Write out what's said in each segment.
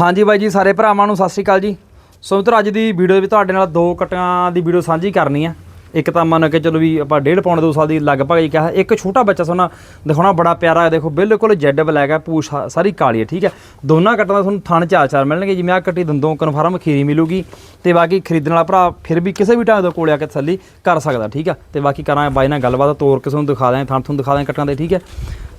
ਹਾਂਜੀ ਬਾਈ ਜੀ, ਸਾਰੇ ਭਰਾਵਾਂ ਨੂੰ ਸਤਿ ਸ਼੍ਰੀ ਅਕਾਲ ਜੀ। ਸੋ ਮਿੱਤਰੋ, ਅੱਜ ਦੀ ਵੀਡੀਓ ਵਿੱਚ ਤੁਹਾਡੇ ਨਾਲ ਦੋ ਕਟਾਂ ਦੀ ਵੀਡੀਓ ਸਾਂਝੀ ਕਰਨੀ ਆ। ਇੱਕ ਤਾਂ ਮੰਨ ਕੇ ਚਲੋ ਵੀ ਆਪਾਂ ਡੇਢ ਪੌਣੇ ਦੋ ਸਾਲ ਦੀ ਲਗਭਗ ਹੀ ਕਿਹਾ, ਇੱਕ ਛੋਟਾ ਬੱਚਾ ਸੋਨਾ ਦਿਖਾਉਣਾ ਬੜਾ ਪਿਆਰਾ ਹੈ। ਦੇਖੋ, ਬਿਲਕੁਲ ਜੈਡ ਬਲੈਕ ਹੈ, ਪੂਛ ਸਾਰੀ ਕਾਲੀ ਹੈ, ਠੀਕ ਹੈ। ਦੋਨਾਂ ਕਟਾਂ ਦਾ ਤੁਹਾਨੂੰ ਥਣ ਚਾਰ ਚਾਰ ਮਿਲਣਗੇ। ਜਿਵੇਂ ਆ ਕੱਟੀ ਦੰਦੋਂ ਕਨਫਰਮ ਖੀਰੀ ਮਿਲੂਗੀ ਤੇ ਬਾਕੀ ਖਰੀਦਣ ਵਾਲਾ ਭਰਾ ਫਿਰ ਵੀ ਕਿਸੇ ਵੀ ਢੰਗ ਦੇ ਕੋਲੇ ਆ ਕੇ ਥੱਲੀ ਕਰ ਸਕਦਾ, ਠੀਕ ਹੈ। ਤੇ ਬਾਕੀ ਕਰਾਂ ਬਾਈ ਨਾਲ ਗੱਲਬਾਤ, ਤੋਰ ਕੇ ਤੁਹਾਨੂੰ ਦਿਖਾ ਦਾਂ ਥਣ ਤੁਹਾਨੂੰ ਦਿਖਾ ਦਾਂ ਕਟਾਂ ਦੇ, ਠੀਕ ਹੈ।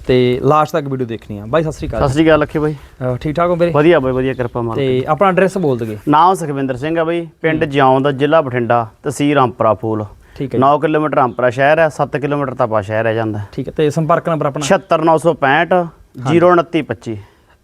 ਤੇ ਲਾਸਟ ਤੱਕ ਵੀਡੀਓ ਦੇਖਣੀ ਆ। ਬਾਈ ਸਤਿ ਸ਼੍ਰੀ ਅਕਾਲ। ਸਤਿ ਸ੍ਰੀ ਅਕਾਲ ਲੱਖੇ ਬਾਈ। ਅਹ ਠੀਕ ਠਾਕ ਹੋ ਮੇਰੇ ਵਧੀਆ ਬਾਈ ਵਧੀਆ ਕਿਰਪਾ ਮਾਰ ਤੇ ਆਪਣਾ ਐਡਰੈਸ ਬੋਲ ਦਗੇ ਨਾਮ ਸੁਖਵਿੰਦਰ ਸਿੰਘ ਆ ਬਾਈ ਪਿੰਡ ਜਿਉਂ ਦਾ ਜ਼ਿਲ੍ਹਾ ਬਠਿੰਡਾ ਤਹਿਸੀਲ ਰਾਮਪੁਰਾ ਫੂਲ ਠੀਕ ਹੈ 9 ਕਿਲੋਮੀਟਰ ਰਾਮਪੁਰਾ ਸ਼ਹਿਰ ਹੈ 7 ਕਿਲੋਮੀਟਰ ਤਪਾ ਸ਼ਹਿਰ ਹੈ ਜਾਂਦਾ। ਠੀਕ ਹੈ ਤੇ ਸੰਪਰਕ ਨੰਬਰ ਆਪਣਾ? 76965 02925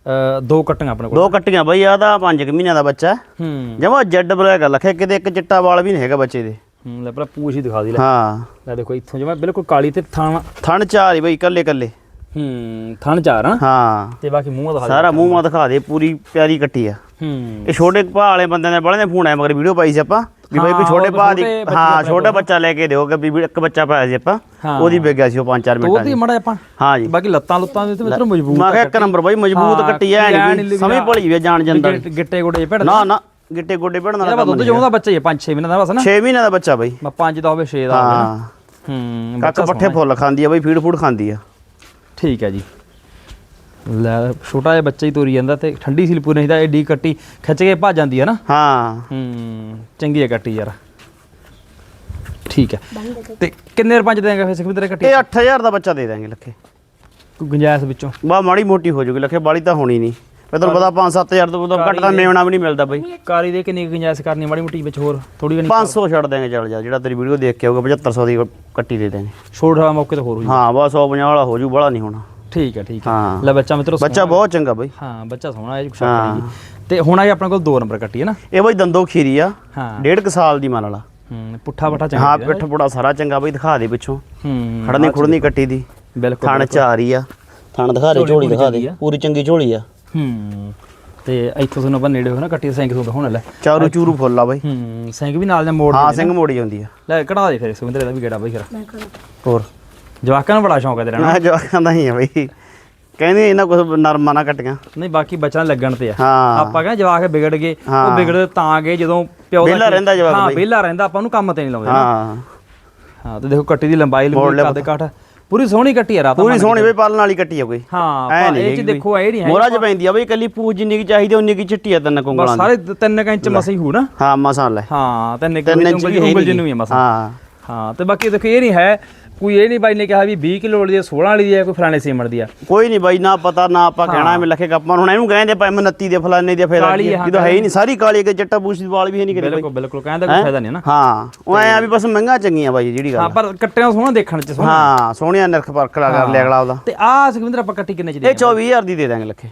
ਅਹ ਦੋ ਕੱਟੀਆਂ ਆਪਣੇ ਕੋਲ। ਦੋ ਕੱਟੀਆਂ ਬਾਈ ਆ ਦਾ 5 ਮਹੀਨਿਆਂ ਦਾ ਬੱਚਾ ਹੂੰ। ਜਮਾ ਜੈਡ ਬਲੈਕ ਲੱਖੇ ਕਿਤੇ ਇੱਕ ਚਿੱਟਾ ਵਾਲ ਵੀ ਨਹੀਂ ਹੈਗਾ ਬੱਚੇ ਦੇ। ਹੂੰ ਲੈ ਪਹਿਲਾਂ ਪੂਛ ਹੀ ਦਿਖਾ ਦੀ ਲੈ। ਹਾਂ। ਲੈ ਦੇਖੋ ਇੱਥੋਂ ਜਿਵੇਂ ਬਿਲਕੁਲ ਕਾਲੀ ਤੇ ਥਣ ਥਣ ਚਾਰ ਹੀ ਬਾਈ ਕੱਲੇ ਕੱਲੇ ਹੂੰ ਥਣ ਚਾਰ ਹਾਂ। ਹਾਂ। ਤੇ ਬਾਕੀ ਮੂੰਹ ਦਿਖਾ ਦੇ। ਸਾਰਾ ਮੂੰਹ ਮਾ ਦਿਖਾ ਦੇ ਪੂਰੀ ਪਿਆਰੀ ਕੱਟੀ ਆ। ਹੂੰ। ਇਹ ਛੋਟੇ ਭਾ ਵਾਲੇ ਬੰਦਿਆਂ ਦੇ ਬੜੇ ਨੇ ਫੋਨ ਆਇਆ ਮਗਰ ਵੀਡੀਓ ਪਾਈ ਸੀ ਆਪਾਂ। ਵੀ ਬਾਈ ਕੋਈ ਛੋਟੇ ਭਾ ਦੀ ਹਾਂ ਛੋਟਾ ਬੱਚਾ ਲੈ ਕੇ ਦਿਓ ਕਿ ਵੀ ਇੱਕ ਬੱਚਾ ਪਾਇਆ ਸੀ ਆਪਾਂ। ਉਹਦੀ ਵਿਗਿਆ ਸੀ ਉਹ 5-4 ਤੋ ਮਿੰਟਾਂ ਦੀ ਦੀ। ਮੜਾ ਆਪਾਂ ਹਾਂ ਜੀ। ਬਾਕੀ ਲੱਤਾਂ ਲੁੱਤਾਂ ਦੇ ਤੇ ਮਿੱਤਰ ਮਜ਼ਬੂਤ ਮੈਂ ਕਿਹਾ ਇੱਕ ਨੰਬਰ ਬਾਈ ਮਜ਼ਬੂਤ ਕੱਟੀ ਐ ਨੀ ਨਹੀਂ ਵੀ ਸਮਝ ਭਲੀ ਵੀ ਜਾਣ ਜਾਂਦਾ ਗਿੱਟੇ- ਗੋਡੇ ਭੜ ਨਾ ਨਾ ਗਿੱਟੇ ਗੋਡੇ ਭੜਨ ਵਾਲਾ ਬਸ ਦੁੱਧ ਜਿਉਂਦਾ ਬੱਚਾ ਹੀ 5-6 ਮਹੀਨੇ ਦਾ ਬਸ ਨਾ। 6 ਮਹੀਨਿਆਂ ਦਾ ਬੱਚਾ ਬਾਈ। ਮੈਂ 5 ਦਾ ਹੋਵੇ 6 ਦਾ ਹੋਵੇ ਨਾ। ਹਾਂ ਹੂੰ ਕੱਕ ਪੱਠੇ ਫੁੱਲ ਖਾਂਦੀ ਆ ਬਾਈ ਫੀਡ ਫੂਡ ਖਾਂਦੀ ਆ। ਠੀਕ ਹੈ ਜੀ। ਲੈ ਛੋਟਾ ਜਿਹਾ ਬੱਚਾ ਹੀ ਤੋਰੀ ਜਾਂਦਾ ਤੇ ਠੰਡੀ ਸੀਲ ਪੂਰੀ ਨਹੀਂ ਤਾਂ ਐਡੀ ਕੱਟੀ ਖਿੱਚ ਕੇ ਭੱਜ ਜਾਂਦੀ ਹੈ ਨਾ। ਹਾਂ। ਹੂੰ ਚੰਗੀ ਹੈ ਕੱਟੀ ਯਾਰ। ਠੀਕ ਹੈ। ਤੇ ਕਿੰਨੇ ਰੁਪਏ ਚ ਦੇਂਗਾ ਫਿਰ ਸੁਖਵਿੰਦਰ ਕੱਟੀ? ਇਹ 8000 ਦਾ ਬੱਚਾ ਦੇ ਦਾਂਗੇ ਲੱਖੇ। ਕੋਈ ਗੁੰਜਾਇਸ਼ ਵਿੱਚੋਂ? ਬਾ ਮਾੜੀ ਮੋਟੀ ਹੋ ਜੂਗੀ ਲੱਖੇ ਬਾਲੀ ਤਾਂ ਹੋਣੀ ਨਹੀਂ। ਮੈਂ ਤੁਹਾਨੂੰ ਪਤਾ 5-7000 ਤੋਂ ਘੱਟ ਤਾਂ ਮੇਵਣਾ ਵੀ ਨਹੀਂ ਮਿਲਦਾ ਬਾਈ। ਕਾਰੀ ਦੇ ਕਿੰਨੀ ਗੁੰਜਾਇਸ਼ ਕਰਨੀ ਮਾੜੀ ਮੋਟੀ ਵਿੱਚ ਹੋਰ ਥੋੜੀ ਘਣੀ 500 ਛੱਡ ਦਾਂਗੇ ਚੱਲ ਜਾ ਜਿਹੜਾ ਤੇਰੀ ਵੀਡੀਓ ਦੇਖ ਕੇ ਆਊਗਾ 7500 ਦੀ ਕੱਟੀ ਦੇ ਦਾਂਗੇ। ਛੋੜ ਵਾਲਾ ਮੌਕੇ ਤੇ ਹੋਰ ਹੋ ਜੂ। ਹਾਂ ਬਸ 150 ਵਾਲਾ ਹੋ ਜੂ ਬੜਾ ਨਹੀਂ ਹੋਣਾ। ਠੀਕ ਹੈ ਠੀਕ ਹੈ। ਲੈ ਬੱਚਾ ਮਿੱਤਰੋ ਬੱਚਾ ਬਹੁਤ ਚੰਗਾ ਬਾਈ। ਹਾਂ ਬੱਚਾ ਸੋਹਣਾ ਹੈ ਕੁਛ ਹਾਂ। ਨਹੀਂ ਤੇ ਹੁਣ ਆਈ ਆਪਣੇ ਕੋਲ ਦੋ ਨੰਬਰ ਕੱਟੀ ਹੈ ਨਾ। ਇਹ ਬਾਈ ਦੰਦੋ ਖੀਰੀ ਆ ਡੇਢ ਕੁ ਸਾਲ ਦੀ ਮੰਨ ਲਾ ਹੂੰ ਪੁੱਠਾ ਬੱਠਾ ਚੰਗਾ ਹਾਂ ਪਿੱਠ ਪੁੜਾ ਸਾਰਾ ਚੰਗਾ ਬਾਈ ਦਿਖਾ ਦੇ ਪਿੱਛੋਂ। ਹੂੰ ਖੜਨੀ ਖੁੜਨੀ ਕੱਟੀ ਦੀ। ਬਿਲਕੁਲ ਥਣ ਚਾਰੀ ਆ। ਥਣ ਦਿਖਾ ਦੇ ਝੋਲੀ ਦਿਖਾ ਦੇ। ਪੂਰੀ ਚੰਗੀ ਝੋਲੀ ਆ। ਹੂੰ ਤੇ ਇੱਥੋਂ ਤੁਹਾਨੂੰ ਆਪਾਂ ਨੇੜੇ ਹੋ ਨਾ ਕੱਟੀ ਸਿੰਘ ਤੋਂ ਹੁਣ ਲੈ। ਚਾਰੂ ਚੂਰੂ ਫੁੱਲ ਆ ਬਾਈ। ਹੂੰ ਸਿੰਘ ਵੀ ਨਾਲ ਜਾਂ ਮੋੜ ਹਾਂ ਸਿੰਘ ਮੋੜੀ ਜਾਂਦੀ ਆ। ਲੈ ਕਢਾ ਦੇ ਫਿਰ ਸੁਵਿੰਦਰ ਦਾ ਵੀ ਗੇੜਾ ਬਈ ਫਿਰ। ਹੋਰ? ਜਵਾਕਾਂ ਨੂੰ ਬੜਾ ਸ਼ੌਂਕ ਹੈ ਤੇਰਾ ਨਾ। ਜਵਾਕਾਂ ਦਾ ਹੀ ਆ ਬਾਈ। ਕਹਿੰਦੇ ਇਹਨਾਂ ਕੁਝ ਨਰਮਾ ਨਾ ਕੱਟੀਆਂ। ਨਹੀਂ ਬਾਕੀ ਬੱਚਾ ਲੱਗਣ ਤੇ ਆ। ਹਾਂ। ਆਪਾਂ ਕਹਿੰਦੇ ਜਵਾਕ ਵਿਗੜ ਗਏ ਉਹ ਹਾਂ। ਵਿਗੜਦੇ ਤਾਂ ਗਏ ਜਦੋਂ ਪਿਓ ਦਾ ਵਿਹਲਾ ਰਹਿੰਦਾ ਜਵਾਕ ਹਾਂ। ਵਿਹਲਾ ਰਹਿੰਦਾ ਆਪਾਂ ਨੂੰ ਕੰਮ ਤੇ ਨਹੀਂ ਲਾਉਂਦੇ। ਹਾਂ। ਹਾਂ ਤੇ ਦੇਖੋ ਕੱਟੀ ਦੀ ਲੰਬਾਈ ਮੋੜ ਲੰਬੀ ਲਿਆ ਕੱਦ ਕਾਠ ਪੂਰੀ ਸੋਹਣੀ ਕੱਟੀ ਆ ਰਾਤ ਪੂਰੀ ਸੋਹਣੀ ਬਈ ਪਾਲਣ ਵਾਲੀ ਕੱਟੀ ਆ ਕੋਈ। ਹਾਂ ਇਹ ਚ। ਦੇਖੋ ਇਹ ਨਹੀਂ ਹੈ ਮੋਰਾ ਚ ਪੈਂਦੀ ਆ ਬਈ ਕੱਲੀ ਪੂਛ ਜਿੰਨੀ ਕੀ ਚਾਹੀਦੀ ਉਨੀ ਕੀ ਚਿੱਟੀ ਆ ਤਿੰਨ ਕੁੰਗਲਾਂ ਦੀ। ਸਾਰੇ 3 ਇੰਚ ਮਸੀ ਹੂ ਨਾ। ਹਾਂ ਮਸਾਂ ਲੈ। ਹਾਂ ਤਿੰਨ ਹੈ ਨੀ। ਜਿੰਨੂੰ ਹੀ ਮਸਾ। ਹਾਂ। ਹਾਂ ਤੇ ਬਾਕੀ ਦੇਖੋ ਇਹ ਨਹੀਂ ਹੈ ਕੋਈ ਇਹ ਨਹੀਂ ਬਾਈ ਨੇ ਕਿਹਾ ਵੀ 20 ਕਿਲੋ ਵਾਲੀ ਹੈ 16 ਵਾਲੀ ਦੀ ਹੈ ਕੋਈ ਫਲਾਣੇ ਸੀਮਟ ਦੀ ਆ। ਕੋਈ ਨਹੀਂ ਬਾਈ ਨਾ ਪਤਾ ਨਾ ਆਪਾਂ ਕਹਿਣਾ ਐਵੇਂ ਲੱਖੇ ਕੱਪਾਂ ਹੁਣ ਇਹਨੂੰ ਕਹਿੰਦੇ ਮੈਂ 29 ਦੇ ਫਲਾਣੇ ਦੇ ਫਾਇਦਾ ਕਾਲੀ ਕੀ ਹੈ, ਹੈ ਹੈ ਹੀ ਨਹੀਂ। ਸਾਰੀ ਕਾਲੀ ਕੇ ਚਿੱਟਾ ਪੂਛ ਦੀ ਵਾਲ ਵੀ ਹੈ ਨਹੀਂ ਬਾਈ ਬਿਲਕੁਲ ਬਿਲਕੁਲ ਕਹਿੰਦਾ ਕੋਈ ਫਾਇਦਾ ਨਹੀਂ ਹੈ ਨਾ। ਹਾਂ ਉਹ ਐ ਆ ਵੀ ਬਸ ਮਹਿੰਗਾ ਚੰਗੀਆਂ ਬਾਈ ਜਿਹੜੀ ਹਾਂ ਗੱਲ ਪਰ ਕੱਟਿਆਂ ਸੋਹਣਾ ਦੇਖਣ ਚ ਸੋਹਣਾ। ਹਾਂ ਸੋਹਣਿਆ ਨਿਰਖ ਪਰਖ ਲਾ ਕਰ ਲਿਆ ਅਗਲਾ ਉਹਦਾ ਤੇ ਆ ਸੁਖਵਿੰਦਰ ਆਪਾਂ ਕੱਟੀ ਕਿੰਨੇ ਚ ਦੇ ਇਹ 24000 ਦੀ ਦੇ ਦਾਂਗੇ ਲੱਖੇ।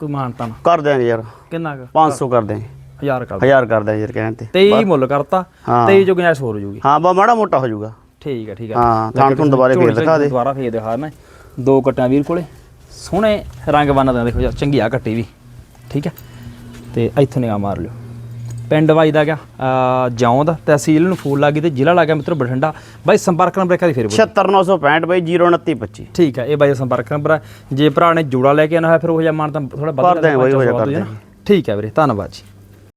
ਕੋਈ ਮਾਨਤਾ ਨਾ। ਕਰ ਦਿਆਂਗੇ ਯਾਰ। ਕਿੰਨਾ ਕੁ? 500 ਕਰ ਦਿਆਂਗੇ। 1000 ਕਰ 1000 ਕਰ ਦਿਆਂਗੇ ਯਾਰ ਕਹਿਣ ਤੇ। 23 ਮੁੱਲ ਕਰਤਾ ਹਾਂ। 23 ਜੋ ਗੁੰਜਾਇਸ਼ ਹੋਰ ਹੋ ਜੂਗੀ। ਹਾਂ ਬਾ ਮਾੜਾ ਮੋਟਾ ਹੋ ਜਾਊਗਾ ਠੀਕ ਹੈ ਠੀਕ ਹੈ ਹਾਂ ਥਾਣ ਥੁਣ ਦੁਬਾਰੇ ਫੇਰ ਦਿਖਾ ਦੇ ਦੁਬਾਰਾ ਫੇਰ ਦਿਖਾ ਨਾ ਦੋ ਕੱਟਾਂ ਵੀਰ ਕੋਲੇ ਸੋਹਣੇ ਰੰਗ ਬੰਨ ਦੇ ਦੇਖੋ ਚੰਗੀ ਆ ਕੱਟੀ ਵੀ ਠੀਕ ਹੈ ਤੇ ਇੱਥੋਂ ਨਿਗਾਹ ਮਾਰ ਲਿਓ। ਪਿੰਡ ਵਾਈ ਦਾ ਗਿਆ ਜੌਂਦ ਤਹਿਸੀਲ ਨੂੰ ਫੂਲ ਲੱਗੀ ਤੇ ਜ਼ਿਲ੍ਹਾ ਲੱਗਾ ਮਿੱਤਰੋ ਬਠਿੰਡਾ। ਬਾਈ ਸੰਪਰਕ ਨੰਬਰ ਇੱਕ ਵਾਰੀ ਫੇਰ ਬੋਲੋ। 76965 ਬਾਈ 02925 ਠੀਕ ਹੈ ਇਹ ਬਾਈ ਦਾ ਸੰਪਰਕ ਨੰਬਰ ਹੈ ਜੇ ਭਰਾ ਨੇ ਜੋੜਾ ਲੈ ਕੇ ਆਣਾ ਹੋਇਆ ਫਿਰ ਉਹ ਜਿਹਾ ਮਾਨ ਤਾਂ ਥੋੜਾ ਵੱਧ ਠੀਕ ਹੈ ਵੀਰੇ ਧੰਨਵਾਦ ਜੀ।